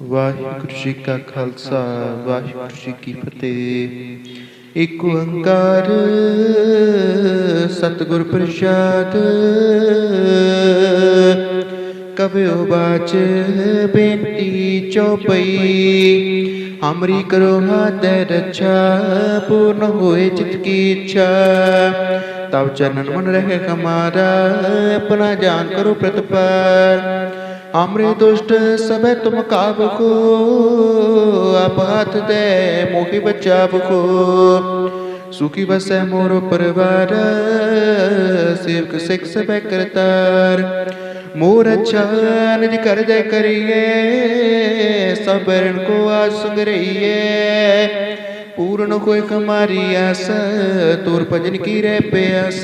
ਵਾਹਿਗੁਰੂ ਜੀ ਕਾ ਖਾਲਸਾ ਵਾਹਿਗੁਰੂ ਜੀ ਕੀ ਫਤਿਹ ਇੱਕ ਓੰਕਾਰ ਸਤਿਗੁਰ ਪ੍ਰਸਾਦ ਕਬਿਓ ਬਾਚ ਬੇਨਤੀ ਚਉਪਈ ਹਮਰੀ ਕਰੋ ਹਾਥ ਰੱਛਾ ਪੂਰਨ ਹੋਏ ਚਿਤ ਕੀ ਇੱਛਾ ਤਬ ਚਰਨ ਮਨ ਰਹੇ ਹਮਾਰਾ ਆਪਣਾ ਜਾਨ ਕਰੋ ਪ੍ਰਤਪਾਰ हमरे दुष्ट सब तुम काब को आप हाथ दे, मोहि बचाव को सुखी बसै मोर परिवार, सेवक सिख सब करतार। मोर अच्छा निज कर दे करिए, सबको आज संग रहिए पूर्ण कोई हमारी आस, तोर भजन की रे प्यास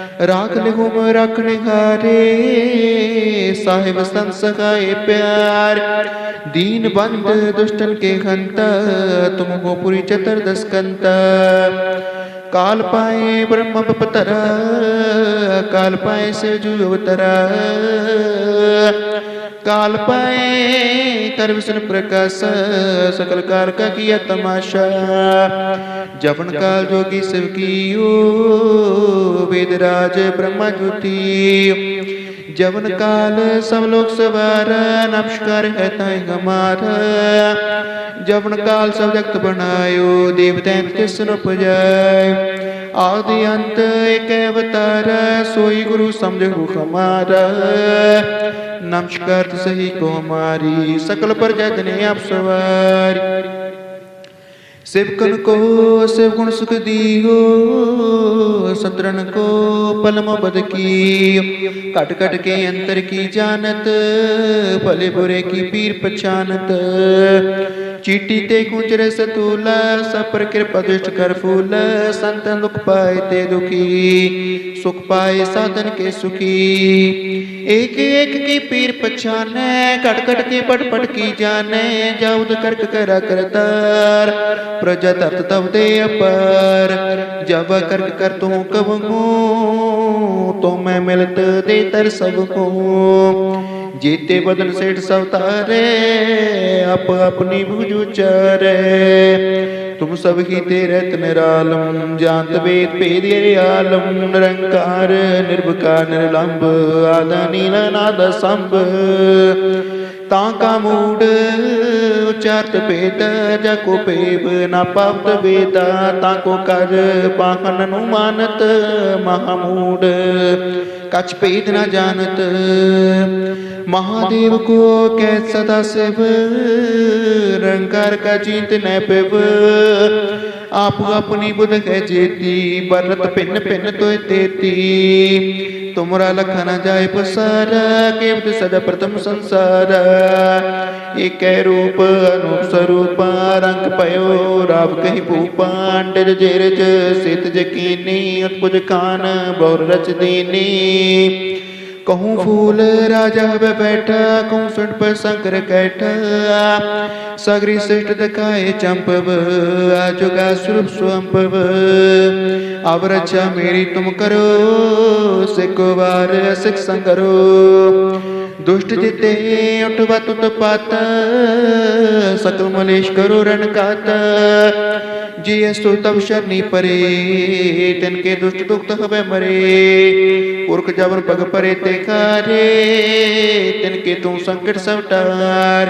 राख लिहुम रखने हारे साहिब संत सखाए प्यार। दीन बंद, दुष्टन के हंता तुम हो पुरी चतुर्दश कंता। काल पाए ब्रह्म पतरा काल पाए से जू काल पाए विष्णु प्रकाश सकल कार का किया तमाशा। जपन काल जोगी शिव कियो वेदराज ब्रह्मा ज्योति। जवन काल सब लोग सवार नमस्कार है ताई हमारा। जवन काल सब जगत बनायो देवतैन किसन उपजाय आदि अंत एक अवतार सोई गुरु समझो हमारा नमस्कार सही को हमारी सकल पर जने आप सवारी सेवकन को सेव गुण सुख दियो सत्रन को पलम बद की कट कट के अंतर की जानत की चीटी ते कुंजर सतूला सब पर कृपा दुष्ट कर फूल, संतन दुख पाए ते दुखी, सुख पाए साधन के सुखी। एक एक की पीर पहचाने कट कट के पट पट की जाने जाउद करक करा करतार प्रजा तत तब दे अपर, जब करक कर तू कब तो मैं मिलत दे तर सबको जीते बदन सेठ सवतारे अप अपनी भुज उचारे तुम सब ही तेरे निरालम जानत वेद भेद आलम निरंकार निर्भकार निर्लंब आदा नील नाद संभ ताका मूड उचारत भेद जको पेब ना पावत वेदा ताको कर पाहन नु मानत महामूड कछ भेद न जानत महादेव को कै सदा शिव रंकार का चिंत न पिब आप अपनी बुध है जेती, बरत पिन पिन तो तेती तुमरा लखन जाय पसार केवट सदा प्रथम संसार। एक रूप, अनूप स्वरूप, रंग पयो, राव कही भूपांड जेरज सित जकीनी उत्पुज खान बौर रच दीनी। कहूँ फूल राजा ब बैठा, कहूँ सुट पर शंकर कैठा। सगरी श्रेष्ठ दिखाए चंपव आजुगा स्वरूप स्वंपव। अब रक्षा मेरी तुम करो सिको बार संगरो। दुष्ट जिते उठवा तुत पात, सकल मलेश करो रण कात। जी अस्तु तब शरणी परे, तिनके दुष्ट दुख हवे मरे। पुरख जबर पग परे ते तिनके तू संकट सब टार।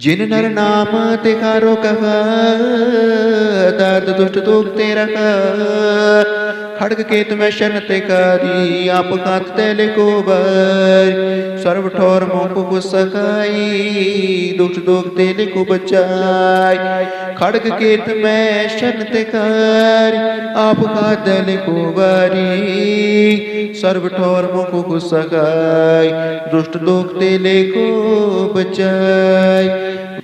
ਜਿਨ ਨਰ ਨਾਮ ਤੇ ਕਰੋ ਕਹ, ਦਰਦ ਦੁਸ਼ਟ ਦੁਖ ਤੇ ਰਖ। ਖੜਗ ਕੇਤ ਮੈਂ ਸ਼ਨ ਤੇ ਕਾਰੀ, ਆਪ ਖਾਤ ਤੇ ਲਿਖੋ ਬਰ ਸਰਬ ਠੋਰ ਮੋਕ ਕੁਸਕਾਈ ਦੁਖ ਦੁਖ ਤੇ ਲਿਖੋ ਬਚਾਈ। ਖੜਗ ਕੇਤ ਮੈਂ ਸ਼ਨ ਤੇ ਕਾਰੀ, ਆਪ ਖਾਤ ਤੇ ਲਿਖੋ ਬਰੀ ਸਰਬ ਠੋਰ ਮੋਕ ਕੁਸਕਾਈ ਦੁਸ਼ਟ ਦੁਖ ਤੇ ਲਿਖੋ ਬਚਾਈ।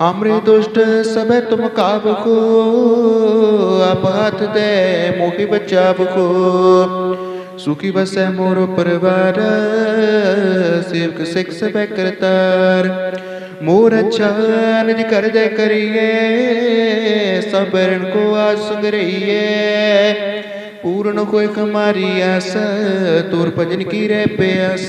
हमरे दुष्ट सब तुम काब को आप हाथ दे मोहि बचाव को सुखी बसै मोर परिवार, सेवक सिख सब करतार। मोर अच्छा निज कर जय करिए, सब रण को आज संग रहिए पूर्ण कोई हमारी आस, तोर भजन की रे प्यास।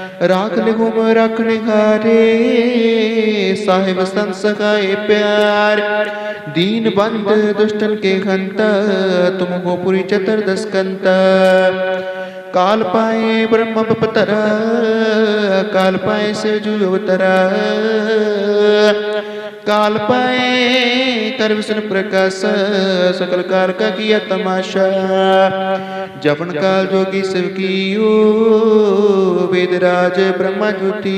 राख लिगुम रख निखारे साहिब संत सखाए प्यार। दीन बंद, दुष्टन के खंत तुम पूरी चतर कंता काल पाए ब्रह्म पतरा काल पाए से जू काल पाए कर विष्ण प्रकाश सकल कार का किया तमाशा। जपन काल जोगी शिव की ओ वेदराज ब्रह्मा ज्योति।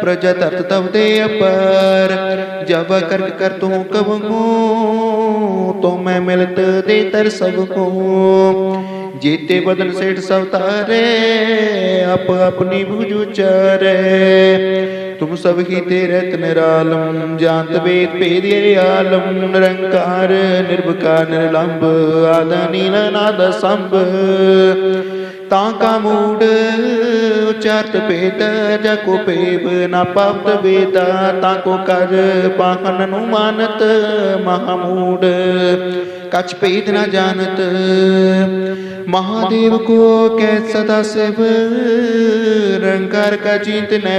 प्रजा तत तब दे अपर जब करक कर तू कब तो मैं मिलत दे तर सबको जीते बदन सेठ सब तारे अप अपनी भुज उचारे तुम सब ही तेरे निरालम जानत वेद भेद ये आलम निरंकार निर्विकार निर्लंब आदा ताका मूड उचारत भेद, जको पेब ना पावत वेदा, ताको कर पाहन नु मानत महामूड। कछ भेद न जानत, महादेव को कै सदा शिव रंकार का चिंत न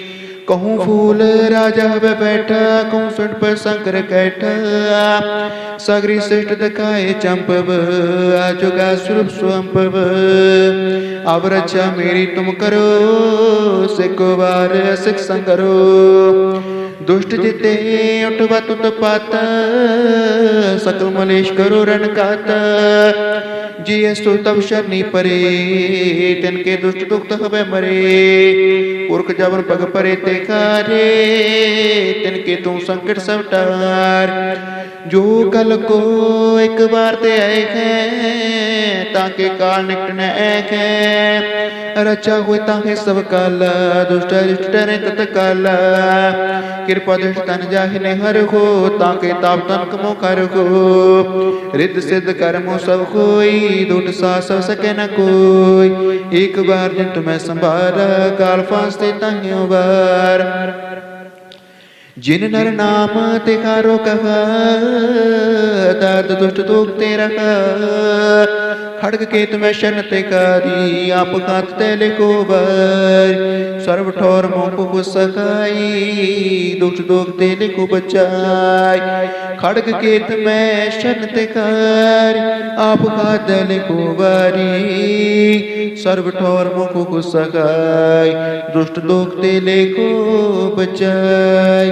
कहूँ फूल राजा वे बैठा कहूँ सुट पर शंकर कैठा सगरी श्रेष्ठ दखाए चंपव आजुगा स्वरूप स्वंपव अब रक्षा मेरी तुम करो सिको बार सिख संगरो दुष्ट जिते उठवा तुत पाता, सकल मलेश करो रण काता। जिय सो तब शरणी परे, तिनके दुष्ट दुख हवे मरे। पुरख जबर पग परे ते कारे, तिनके तू संकट सब टार ਜੋ ਕਲ ਕੋ ਇੱਕ ਵਾਰ ਤੇ ਆਏ ਹੈ ਤਾਂ ਕੇ ਕਾਲ ਨਿਕਟ ਹੈ ਰਚਾ ਹੋਇ ਤਾਂ ਹੈ ਸਭ ਕਾਲ, ਦੁਸ਼ਟ ਰਿਸ਼ਟ ਤਤ ਕਾਲ। ਕਿਰਪਾ ਦ੍ਰਿਸ਼ ਤਨ ਜਾਹਿ ਨੇ ਹਰ ਹੋ, ਤਾਂ ਕੇ ਤਾਪ ਤਨ ਕਮੋ ਕਰ ਹੋ। ਰਿੱਧ ਸਿੱਧ ਕਰਮੋ ਸਭ ਕੋਈ ਦੁਟ ਸਾ ਸਭ ਸਕੈ ਨ ਕੋਈ। ਇੱਕ ਵਾਰ ਜਿਨ ਮੈਂ ਸੰਭਾਰ, ਕਾਲ ਫਾਸਤੇ ਤਾਹਿਓ ਵਾਰ। जिन नर नाम तिकारो कह दर्द दुष्ट तोकते तेरा ਤੇ ਖੜਗ ਕੇ ਤੁਮੈ ਸ਼ਨ ਤੇ ਕਾਰੀ, ਆਪ ਖਾਤ ਤੇ ਲਿਖੋ ਵਰ ਸਰਬ ਠੋਰ ਮੋਹ ਕੋ ਸਕਾਈ ਦੁਸ਼ਟ ਦੁਖ ਤੇ ਲਿਖੋ ਬਚਾਈ। ਖੜਗ ਕੇ ਤੁਮੈ ਸ਼ਨ ਤੇ ਕਾਰੀ, ਆਪ ਖਾਤ ਤੇ ਲਿਖੋ ਵਾਰੀ ਸਰਬ ਠੋਰ ਮੋਹ ਕੋ ਸਕਾਈ ਦੁਸ਼ਟ ਦੁਖ ਤੇ ਲਿਖੋ ਬਚਾਈ।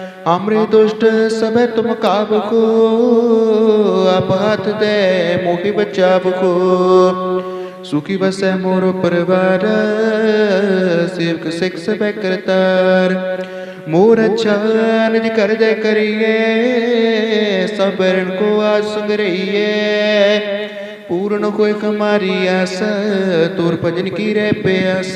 हमरे दुष्ट सब तुम काब को आप हाथ दे मोहि बचाव को सुखी बसै मोर परिवार सेवक सिख सब करतार मोर अच्छा निज कर दे करिए सब रण को आज संग रहिए पूर्ण होए हमारी आस तोर भजन की रे प्यास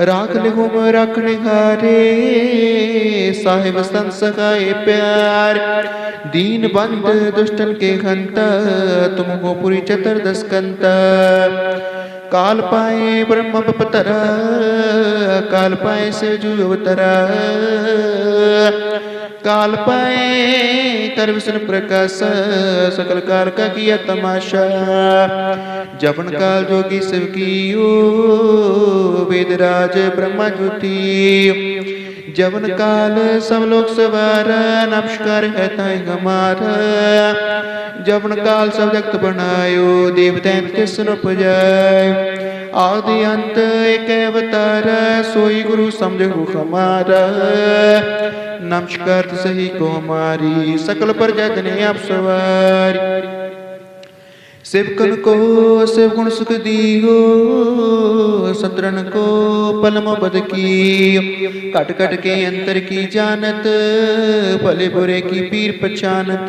राख लिहुम रखने हारे साहिब संत सखाए प्यार। दीन बंद, दुष्टन के हंता तुम हो पुरी चतुर्दश कंता काल पाए ब्रह्म पतरा काल पाए से जू काल पाए कर विष्णु प्रकाश, सकल कार का किया तमाशा। जपन काल जोगी शिव की वेदराज ब्रह्मा ज्योति। जवन काल सब लोग सवार, नमस्कार है ताई हमारा। जवन काल सब जगत बनायो देवता किसन उपजाय आदि अंत एक अवतार सोई गुरु समझो हमारा नमस्कार सही को हमारी सकल प्रजा जने आप सवारी सेवकन को सेव गुण सुख दियो, सत्रन को पलम बद की कट कट के अंतर की जानत, भले बुरे की पीर पहचानत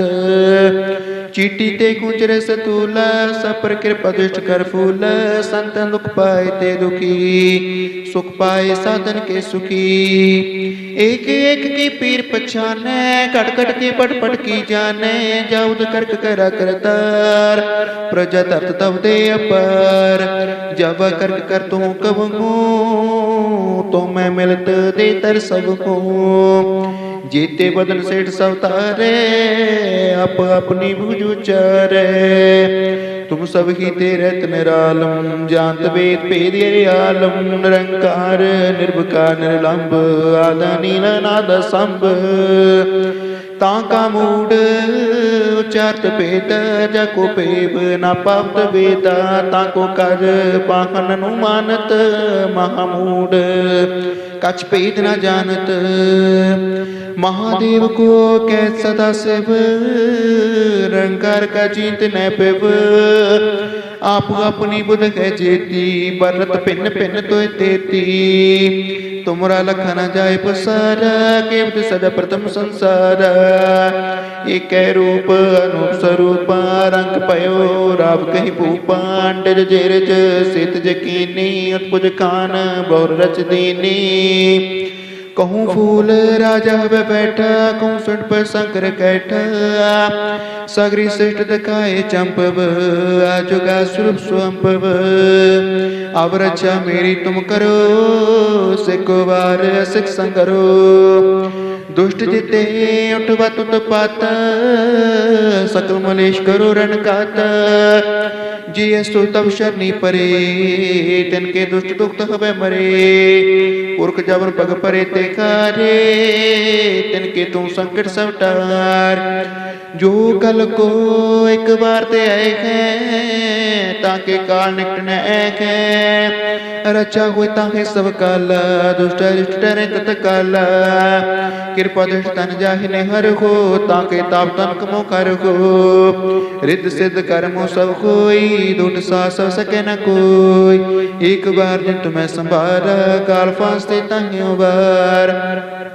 चीटी ते कुंचर सतूला, सपर कृपा दुष्ट कर फूल संतन दुख पाए ते दुखी, सुख पाए साधन के सुखी। एक एक की पीर पछाने, कट कट के पट पट की जाने जाउद करक करा करतार। प्रजा तत तब दे अपर। जब करक कर तू कब तो मैं मिलत दे तर सबको जीते बदन सेठ सवतारे अप अपनी भुज उचारे। तुम सब ही तेरे निरालम जानत वेद भेद आलम। निरंकार, निर्भकार, निर्लंब आदा नील, नाद संभ ਤਾਂ ਕਾ ਮੂੜ ਉਚਾਰਤ ਭੇਦ ਜਾ ਕੋ ਪੇਵ ਨਾ ਪਾਵਤ ਵੇਦਾ ਤਾਂ ਕੋ ਕਰ ਪਾਹਨ ਨੂੰ ਮਾਨਤ ਮਹਾਮੂੜ ਕਛ ਭੇਦ ਨਾ ਜਾਣਤ महादेव को कै सदा शिव रंकार का चिंत न पिव आप अपनी बुध कह जेती बरत पिन पिन तो तेती। तुमरा लखन जाय पसार केवट सदा प्रथम संसार। एक रूप, अनूप स्वरूप, रंग पयो, राव कही भूपांड जेरज, सित जकीनी, उत्पुज खान बहुर रच दीनी। कहूँ फूल राजा वे बैठा, कहूँ सुन पर शंकर कैठा। सगरी श्रेष्ठ दिखाए चंपव आजुगा स्वरूप स्वंपव अब रक्षा मेरी तुम करो सिको बार सिख संगरो। दुष्ट जिते उठवा तुत पाता सकल मलेश करो रण काता जी सो तब शरणी परे, तिनके दुष्ट दुख हवे मरे। पुरख जबर पग परे ते कारे तिनके तू संकट सब टार जो कल को एक बार ते आए हैं ताके काल निकट न ऐक है रचा हुए ताके सब काल दुष्ट रिष्ट डरे तत काल कृपा दृष्ट तन जाहिने हर हो ताके ताप तन कमो कर हो रिद्ध सिद्ध कर्मो सब कोई दुट सा सब सके न कोई एक बार जिन तुम्हें संभारा काल फांसते ताहियों बार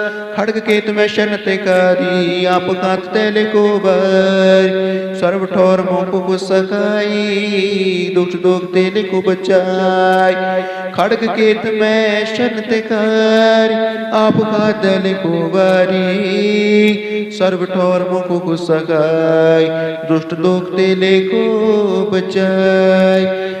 खड़ग केत में शरण तिकारी आप कात तेले को बर सर्व ठोर मोह को सखाई दुष्ट दुख तेले को बचाई खड़ग केत में शरण तिकारी आप कात तेले को बारी सर्व ठोर मुख को सगाई दुष्ट दुख तेले को बचाई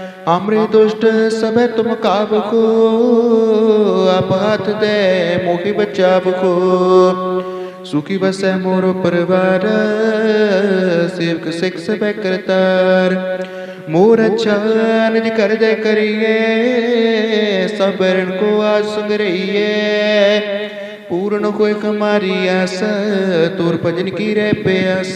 हमरे दुष्ट सब तुम काब को आप हाथ दे मोहि बचाव को सुखी बसै मोर परिवार, सेवक सिख सब करतार। मोर अच्छा निज कर दे करिए, सब रण को आज संग रहिए। पूर्ण कोई कमारी आस, तोर भजन की रे प्यास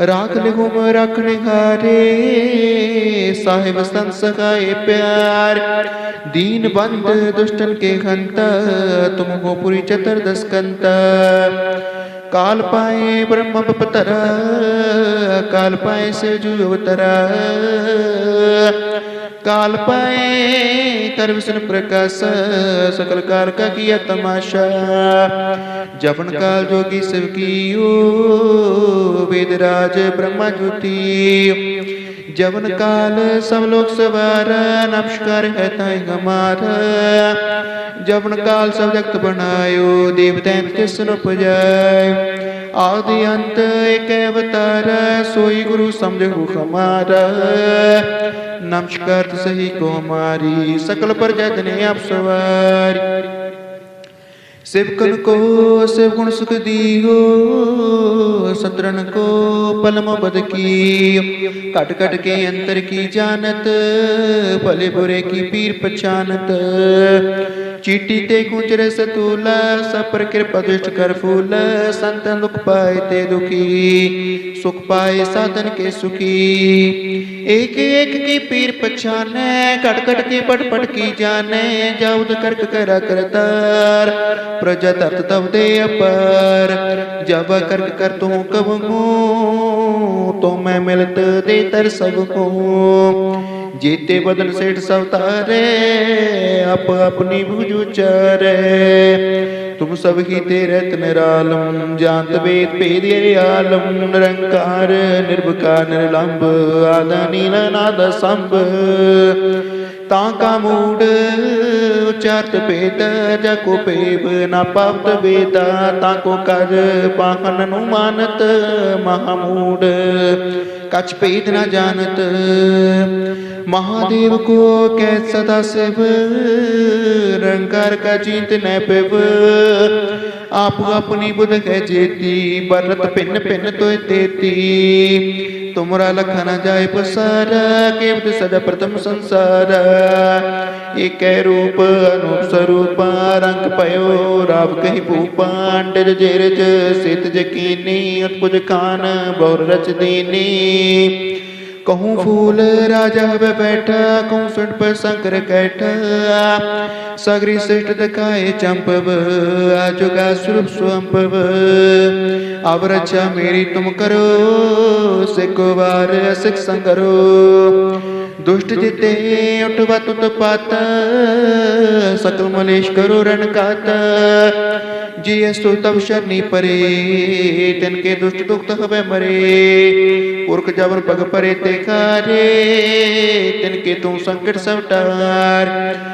राख लिहुम रखने हारे। साहिब संत प्यार। दीन बंद, दुष्टन के हंता तुम हो पुरी चतुर्दश कंता। काल पाए ब्रह्म पतरा, काल पाए से जो अवतरा। काल पाए विष्णु प्रकाश, सकल कार का किया तमाशा। जपन काल जोगी शिव की वेदराज ब्रह्मा ज्योति। जवन काल सब लोग सवार नमस्कार है ताई हमारा जवन काल सब जगत बनायो देवतैन किसन उपजाय आदि अंत एक अवतार सोई गुरु समझो हमारा नमस्कार सही को हमारी सकल प्रजा जने आप सवार सेवकन को सेव गुण सुख दियो, सत्रन को पलम बद की कट कट के अंतर की जानत, भले बुरे की पीर पहचानत चीटी ते कुंचर सतूला, सपर कृपा दुष्ट कर फूल संतन दुख पाए ते दुखी, सुख पाए साधन के सुखी। एक एक की पीर पछाने, कट कट की पट पट की जाने जाउद करक करा करतार। प्रजा तत तब दे अपर जब करक कर तू कब तो मैं मिलत दे तर सबको जीते बदन सेठ सब तारे अप अपनी भुज उचारे तुम सब ही तेरे निरालम जानत वेद भेद आलम निरंकार निर्भकार निर्लंब आदा नील ताका मूड उच्चारत भेद जको पेब न पावत वेदा, ताको कर पाहन नु मानत, महामूड। कछ भेद न जानत, महादेव को कै सदा शिव रंकार का जीत न पिव। आप अपनी बुध कह जेती बरत पिन पिन तो देती। तुमरा लखन जाए पसार केवल सदा प्रथम संसार। एक रूप, अनूप स्वरूप, रंग पयो, राव कही भूपांड जेरज सित जकीनी उत्पुज खान बहुर रच दीनी। कहूँ फूल राजा हवे बैठा, कहूँ सुन पर शंकर कैठा। सगरी श्रेष्ठ दिखाए चंपव, आजुगा स्वरूप स्वंपव अब रक्षा मेरी तुम करो सिको बार सिख संगरो दुष्ट जिते उठवा तुत पाता, सकल मलेश करो रण काता जी अस्तु तब शनि परे, तिनके दुष्ट दुख हवे मरे। पुरख जबर पग परे ते खारे, तिनके तू संकट सब टार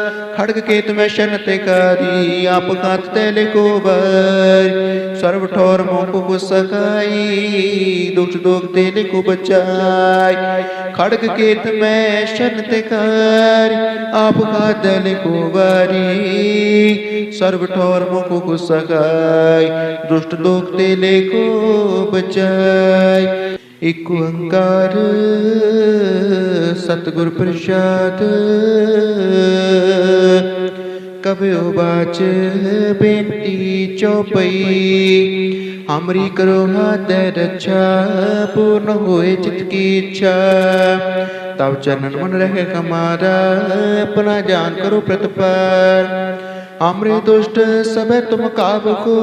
खड़ग केत में शन तिकारी आप खात तेले को बर सर्व ठोर मोह को सकाई दुष्ट दुख तेले को बचाई खड़ग केत में शन तिकारी आप खात तेले को बारी सर्व ठोर मुख को सगाई दुष्ट दुख तेले को बचाई ਇੱਕ ਓੰਕਾਰ, ਸਤਿਗੁਰ ਪ੍ਰਸਾਦ। ਕਬਿਓ ਬਾਚ ਬੇਨਤੀ ਚੋਪਈ ਹਮਰੀ ਕਰੋ ਹਾਥ ਰੱਛਾ, ਪੂਰਨ ਹੋਏ ਚਿਤ ਕੀ ਇੱਛਾ। ਤਬ ਚਰਨ ਮਨ ਰਹੇ ਕਮਾਰਾ, ਆਪਣਾ ਜਾਨ ਕਰੋ ਪ੍ਰਤਪਾਰ हमरे दुष्ट सब तुम काब को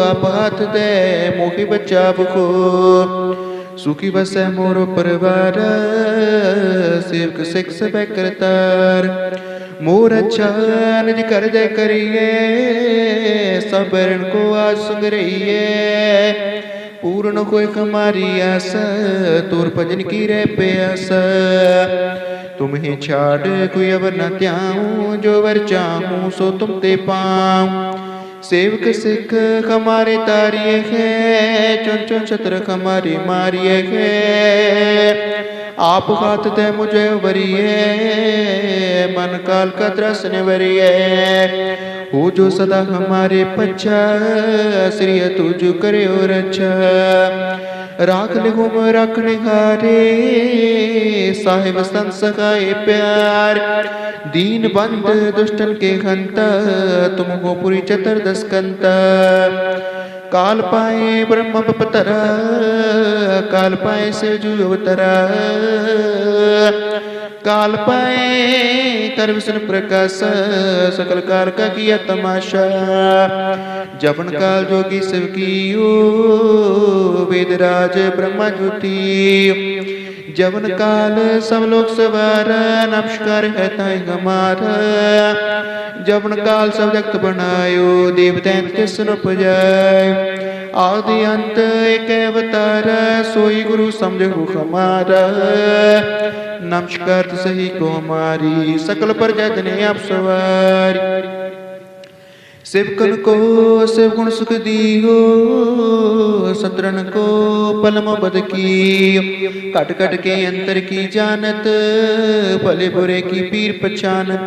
आप हाथ दे मोहि बचाव को सुखी बसै मोरो परिवार, सेवक सिख सब करतार। मोर अच्छा कर दे करिए, सबको आज सुंग रहिए पूर्ण कोई हमारी आस तोर भजन की रे प्यास। तुम्हें छाड़ कोई अवर न त्याऊं, जो वर चाहूँ, सो तुम ते पाऊँ। सेवक सिख हमारे तारिये है, चुन चुन छत्र हमारी मारिये है। आप हाथ दे मुझे वरिये मन काल का त्रस निवरिये हो जो सदा हमारे पच्छा श्री तुझ करे और अच्छा। राख लिखुम रख निखारे साहिब संत सखाए प्यार। दीन बंद, दुष्टन के खंत तुम पूरी चतर दस कंता। काल पाए ब्रह्म पतरा काल पाए से जू काल पाए कर विष्णु प्रकाश, सकल कार का किया तमाशा। जपन काल जोगी शिव कियो वेदराज ब्रह्मा ज्योति। जवन काल सब लोग सवार, नमस्कार है ताई हमारा। जवन काल सब जगत बनायो देवदैत के सुन पुजाय आदि अंत एक अवतार सोई गुरु समझो हमारा नमस्कार सही को हमारी सकल प्रजा जने आप सवारी सेवकन को सेव गुण सुख दियो सत्रन को पलम बद की कट कट के अंतर की जानत भले बुरे की पीर पहचानत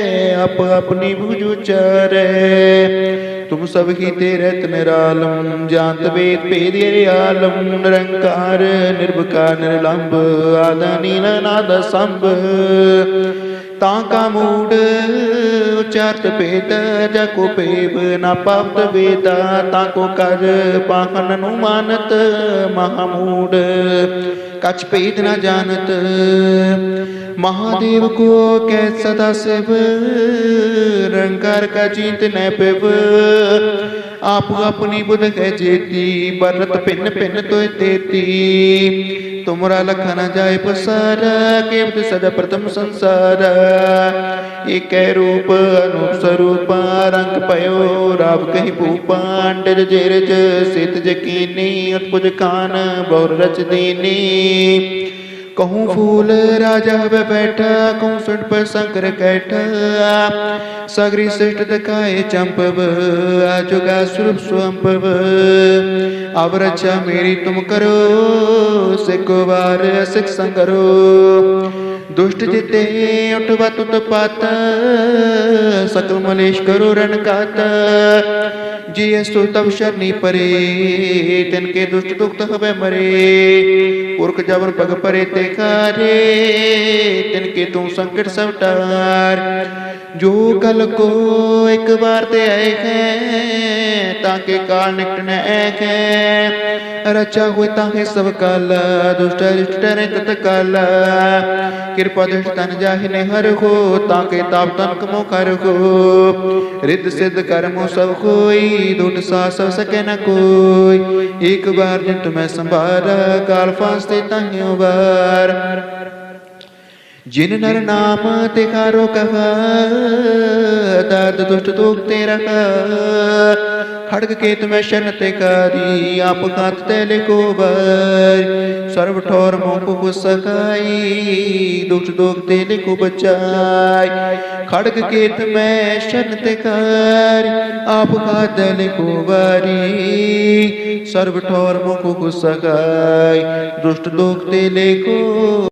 ਆਪ ਆਪਣੀ ਬੁਝ ਉਚਾਰੈ। ਤੁਮ ਸਭ ਕੀ ਤੇ ਰਤ ਨਿਰਾਲਮ ਜਾਤ ਵੇਦ ਭੇਦ ਆਲਮ, ਨਿਰੰਕਾਰ, ਨਿਰਭਕਾਰ, ਨਿਰਲੰਭ, ਆਦਿ ਨੀਲ ਨਾਦ ਸੰਭ। ਤਾਂ ਕਾ ਮੂੜ, ਉਚਾਰਤ ਭੇਦ, ਜਾ ਕੋ ਭੇਬ ਨਾ ਪਾਪਤ ਵੇਦਾ, ਤਾਂ ਕੋ ਕਰ ਪਾਖਨ ਨੂੰ ਮਾਨਤ ਮਹਾ ਮੂੜ। ਕਛ ਭੇਦ ਨਾ ਜਾਣਤ महादेव को कै सदा शिव रंकार का चिंत न पिव। आप अपनी बुध है जेती, बरत पिन पिन तो तेती तुमरा लखा न जाए पसारा केवट सदा प्रथम संसार। एक रूप, अनूप स्वरूप, रंग पयो, राव कही भूपांडर जेरज, सित जकीनी उत्पुज खान बहुर रच दीनी। कहूँ फूल राजा वे बैठा, कहूँ सुट पर शंकर कैठा। सगरी श्रेष्ठ दिखाए चंपव आजुगा स्वरूप स्वंपव। अब रक्षा मेरी तुम करो सिको बार सिख संगरो दुष्ट जिते उठवा तुत पाता, सकल मलेश करो रण कात जी अस्तु तब शरणी परे, तिनके दुष्ट दुख हवे मरे। पुरख जबर पग परे ते खारे तिनके तू संकट सब टार जो कल को एक बार ते आए हैं, ताके काल निकट न है। रचा हुए ताके सब काल, दुष्ट रिष्ट डरे तत काल कृपा दुष्ट तन जाहिने हर हो, ताके ताप तन कमो कर हो। रिद्ध सिद्ध कर्मो सब कोई दुट सा सब सके न कोई। एक बार जित मैं संभारा काल फांसते ताहियों बार। जिन नर नाम तिकारो कहा दर्द दुष्ट दुख तेरा खड़ग केत में शन तिकारी आप खात तेले को बर सर्व ठोर मोह को सकाई दुष्ट दुख तेले को बचाई खड़ग केत में शन तिकार आप खात तेले को बारी सर्व ठोर मोह को सकाई दुष्ट दुख तेले को